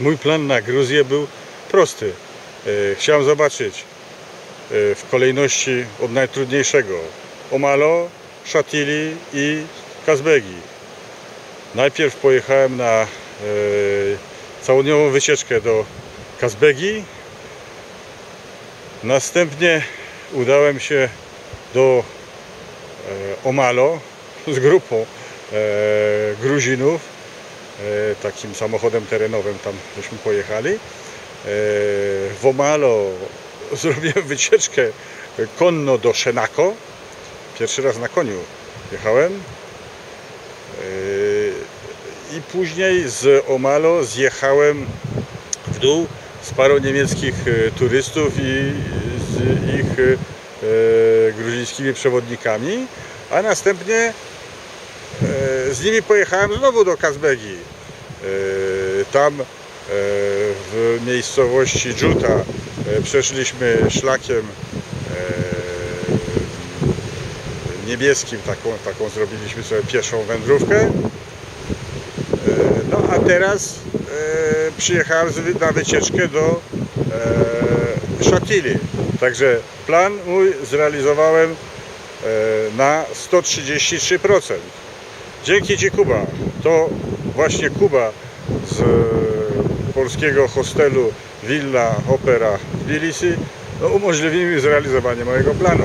Mój plan na Gruzję był prosty. E, Chciałem zobaczyć e, w kolejności od najtrudniejszego Omalo, Szatili i Kazbegi. Najpierw pojechałem na e, całodniową wycieczkę do Kazbegi. Następnie udałem się do Omalo z grupą Gruzinów. E, takim samochodem terenowym tam żeśmy pojechali. E, w Omalo zrobiłem wycieczkę konno do Szenako. Pierwszy raz na koniu jechałem. E, I później z Omalo zjechałem w dół z parą niemieckich turystów i z ich gruzińskimi przewodnikami, a następnie z nimi pojechałem znowu do Kazbegi. E, Tam e, w miejscowości Dżuta e, przeszliśmy szlakiem e, niebieskim, taką, taką zrobiliśmy sobie pieszą wędrówkę. E, No a teraz e, przyjechałem na wycieczkę do e, Szatili. Także plan mój zrealizowałem e, na 133%. Dzięki Ci Kuba. To właśnie Kuba z e, polskiego hostelu Villa Opera w Tbilisi no, umożliwił mi zrealizowanie mojego planu.